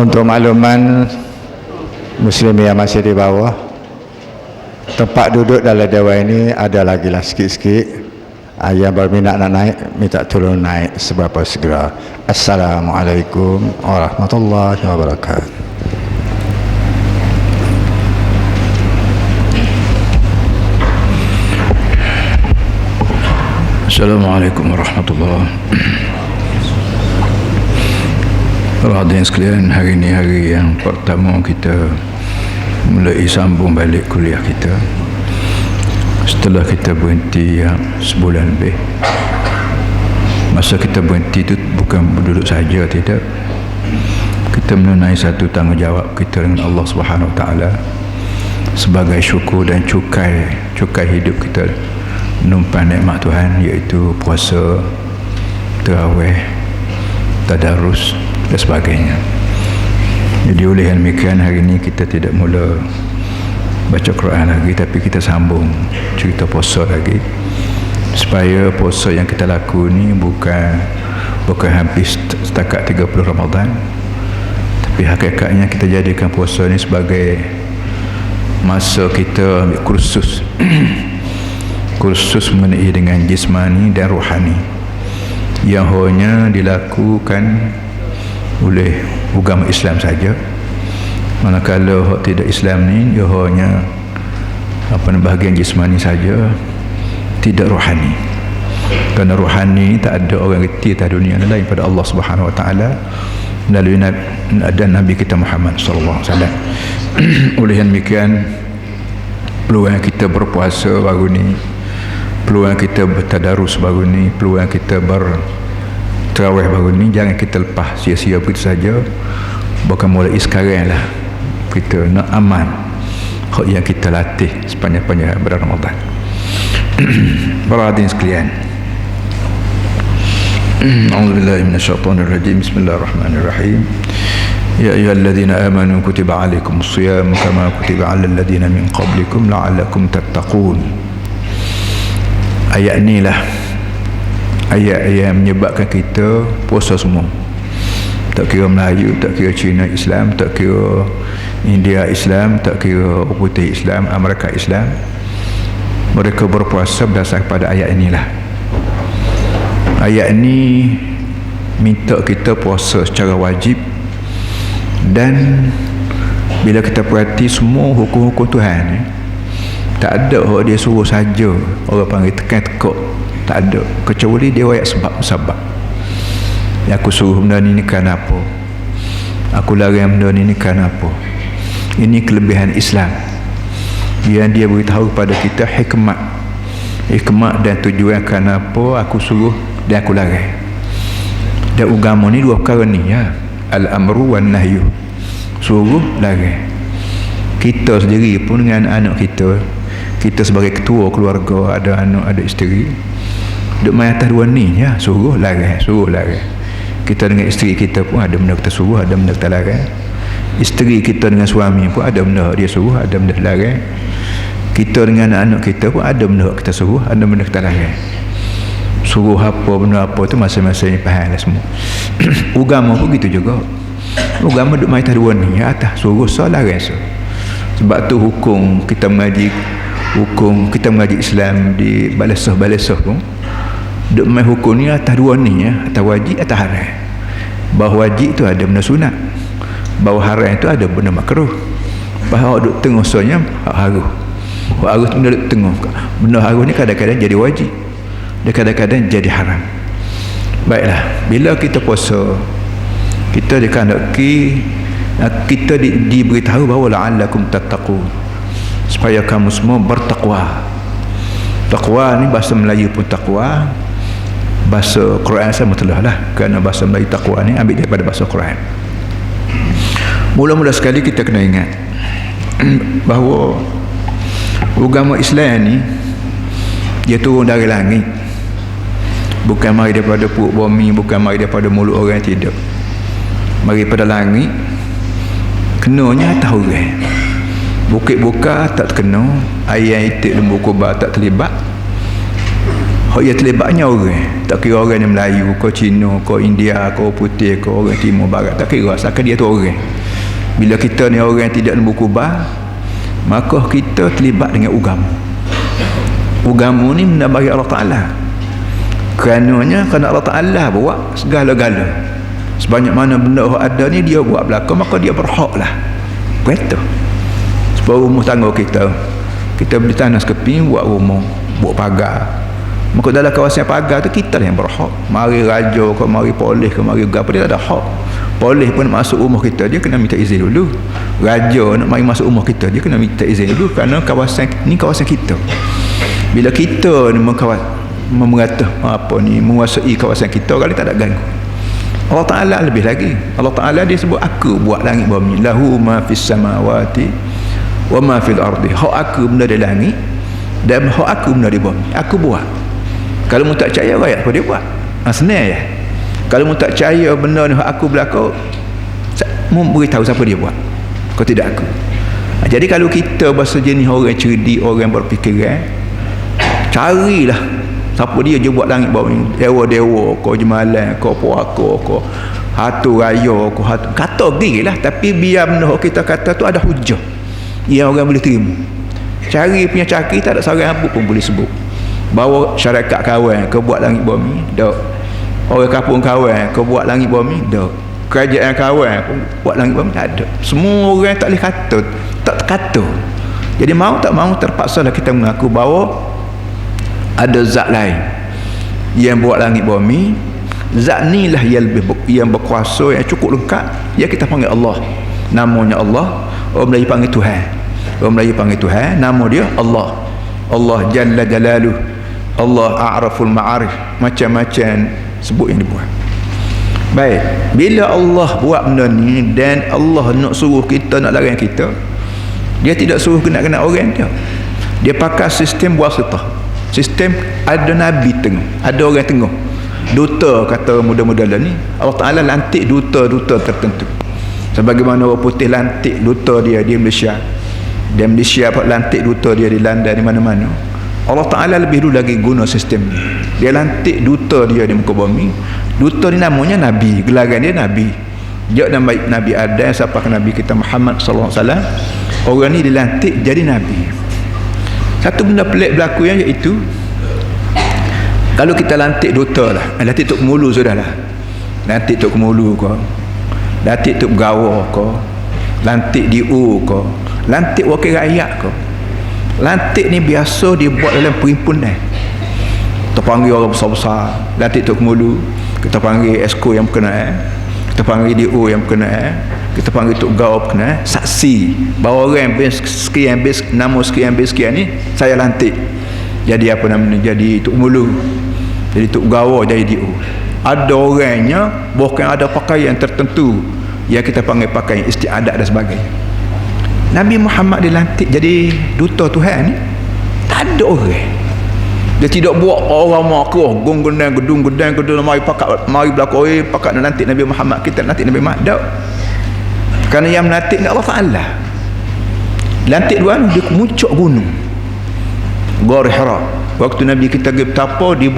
Untuk makluman Muslim yang masih di bawah Tempat duduk dalam dewan ini ada lagi lah sikit-sikit. Yang berminat nak naik Minta tolong naik seberapa segera. Assalamualaikum warahmatullahi wabarakatuh. Assalamualaikum warahmatullahi Hadirin sekalian, hari ini hari yang pertama kita mulai sambung balik kuliah kita. Setelah kita berhenti ya, sebulan lebih. Masa kita berhenti itu bukan duduk saja tidak. Kita menunai satu tanggungjawab kita dengan Allah Subhanahu Taala sebagai syukur dan cukai cukai hidup kita. Menumpan nikmat Tuhan iaitu puasa terawih tadarus dan sebagainya. Jadi oleh yang demikian hari ini kita tidak mula baca Quran lagi tapi kita sambung cerita puasa lagi. Supaya puasa yang kita laku ni bukan bukan habis setakat 30 Ramadan tapi hakikatnya kita jadikan puasa ni sebagai masa kita ambil kursus. Kursus mengenai dengan jismani dan rohani yang hanya dilakukan oleh agama Islam saja. Manakala hak tidak Islam ni dia hanya apa bahagian jismani saja tidak rohani. Kerana rohani tak ada orang reti atas dunia lain pada Allah Subhanahu Wa Taala. Melalui dan Nabi kita Muhammad sallallahu alaihi wasallam. Oleh yang demikian peluang kita berpuasa baru ni peluang kita bertadarus baru ni peluang kita berterawih baru ni jangan kita lepas sia-sia begitu saja bukan mulai sekarang lah kita nak aman hak yang kita latih sepanjang-panjang bulan Ramadan para hadirin sekalian أعوذ بالله من الشيطان الرجيم بسم الله الرحمن الرحيم يا أيها الذين آمنوا كتب عليكم الصيام كما كتب على الذين من قبلكم لعلكم تتقون ayat ni lah ayat yang menyebabkan kita puasa semua. Tak kira Melayu tak kira Cina Islam tak kira India Islam tak kira Putih Islam Amerika Islam. Mereka berpuasa berdasar pada ayat inilah. Ayat ini minta kita puasa secara wajib dan bila kita perhati semua hukum-hukum Tuhan ni tak ada orang dia suruh saja orang panggil tekan tekuk tak ada kecuali dia wayak sebab-sebab yang aku suruh benda ni ni kerana apa? Aku larang benda ni ni kerana apa? Ini kelebihan Islam. Yang dia beritahu kepada kita hikmat. Hikmat dan tujuan kerana apa aku suruh dan aku larang. Dan agama ni dua perkara ni ya. Al-amru wan nahyu. Suruh larang. Kita sendiri pun dengan anak kita kita sebagai ketua keluarga ada anak ada isteri duk main atas dua ni ya suruh larang suruh larang kita dengan isteri kita pun ada benda kita suruh ada benda kita larang isteri kita dengan suami pun ada benda dia suruh ada benda larang kita dengan anak kita pun ada benda kita suruh ada benda kita larang suruh apa benda apa tu masing-masing faham lah semua. Agama pun gitu juga. Agama duk main atas dua ni ya atas suruh so larang so sebab tu hukum kita mengaji hukum kita mengaji Islam di balasah-balasah pun duk main hukum ni atas dua ni ya atas wajib atas haram. Bahawa wajib tu ada benda sunat. Bahawa haram tu ada benda makruh. Bahawa duk tengah soalnya haruh haruh tu benda duk tengah benda haruh ni kadang-kadang jadi wajib. Dan kadang-kadang jadi haram. Baiklah bila kita puasa kita dikandaki kita di, diberitahu bahawa la'allakum tattaqun. Supaya kamu semua bertakwa. Takwa ni bahasa Melayu pun takwa bahasa Quran sama telah lah kerana bahasa Melayu takwa ni ambil daripada bahasa Quran. Mula-mula sekali kita kena ingat bahawa agama Islam ni dia turun dari langit. Bukan mari daripada perut bumi bukan mari daripada mulut orang tidak. Mari pada langit kenanya tahu orang. Bukit buka tak terkena yang itik lembu kubah tak terlibat hak ia terlibatnya orang. Tak kira orang ni Melayu ke Cina ke India ke putih ke orang timur barat. Tak kira asalkan dia tu orang. Bila kita ni orang yang tidak lembu kubah maka kita terlibat dengan agama agama ni benda bagi Allah Ta'ala. Kerananya kerana Allah Ta'ala buat segala-gala. Sebanyak mana benda yang ada ni dia buat belakang maka dia berhak lah. Betul sebab rumah tangga kita. Kita beli tanah sekeping buat rumah buat pagar maka dalam kawasan pagar tu kita lah yang berhak. Mari raja ke mari polis ke mari apa dia tak ada hak. Polis pun masuk rumah kita dia kena minta izin dulu. Raja nak mari masuk rumah kita dia kena minta izin dulu kerana kawasan ni kawasan kita. Bila kita ni mengkawat memerata apa ni menguasai kawasan kita kali tak ada ganggu. Allah Ta'ala lebih lagi. Allah Ta'ala dia sebut aku buat langit bumi lahu ma fis samawati wa ma fil ardi. Hak aku benda di langit dan hak aku benda di bumi. Aku buat kalau mu tak percaya rakyat apa dia buat? Ha, senang ya kalau mu tak percaya benda ni aku berlaku mu beritahu siapa dia buat. Kau tidak aku. Ha, jadi kalau kita bahasa jenis orang cerdik orang berfikiran carilah siapa dia je buat langit bawah ni. Dewa-dewa kau jemalan kau puaka kau hatu raya kau hatu kata pergi lah. Tapi biar benda kita kata tu ada hujah. Yang orang boleh terima. Cari punya cari tak ada seorang apa pun boleh sebut bawa syarikat kawan kau buat langit bumi dok. Orang kampung kawan kau buat langit bumi dok. Kerajaan kawan pun buat langit bumi tak ada. Semua orang tak boleh kata tak kata jadi mau tak mau terpaksa lah kita mengaku bahawa ada zat lain yang buat langit bumi zat ni lah yang lebih yang berkuasa yang cukup lengkap. Ya kita panggil Allah. Namanya Allah. Orang Melayu panggil Tuhan. Orang Melayu panggil Tuhan nama dia Allah. Allah Jalla Jalaluh Allah A'raful Ma'arif. Macam-macam sebut yang dibuat. Baik. Bila Allah buat benda ni dan Allah nak suruh kita nak larang kita dia tidak suruh kena-kena orang dia. Dia pakai sistem wasitah sistem ada nabi tengah ada orang tengah. Duta kata muda-muda lah ni Allah Ta'ala lantik duta-duta tertentu. Sebagaimana orang putih lantik duta dia di Malaysia. Dan Malaysia apa lantik duta dia di London di mana-mana Allah Ta'ala lebih dulu lagi guna sistem ni. Dia lantik duta dia di muka bumi. Duta ni namanya Nabi. Gelaran dia Nabi. Dia dan baik Nabi Adam siapa Nabi kita Muhammad SAW orang ni dilantik jadi Nabi. Satu benda pelik berlaku yang iaitu kalau kita lantik duta lah lantik tok kemulu sudah lah. Lantik tok kemulu ko lantik tok gawa ko lantik di u ko lantik wakil rakyat ko lantik ni biasa dibuat dalam perhimpunan. Kita panggil orang besar-besar. Lantik tok kemulu kita panggil esko yang berkenaan kita panggil u yang berkenaan kita panggil tok gawab kena saksi. Bahawa orang bes sekian bes nama sekian bes sekian ni saya lantik. Jadi apa namanya jadi tok mulu. Jadi tok gawa jadi dia ada orangnya bukan ada pakaian tertentu yang kita panggil pakaian istiadat dan sebagainya Nabi Muhammad dilantik jadi duta Tuhan. Ni tak ada orang. Dia tidak buat orang makruh gong gendang gedung gedang gedung mari pakat mari belakang oi pakat nak lantik Nabi Muhammad. Kita nanti Nabi Muhammad. Tak. Kerana yang melantik Allah Ta'ala lantik dua dia muncul gunung. Gor Hira waktu Nabi kita pergi betapa di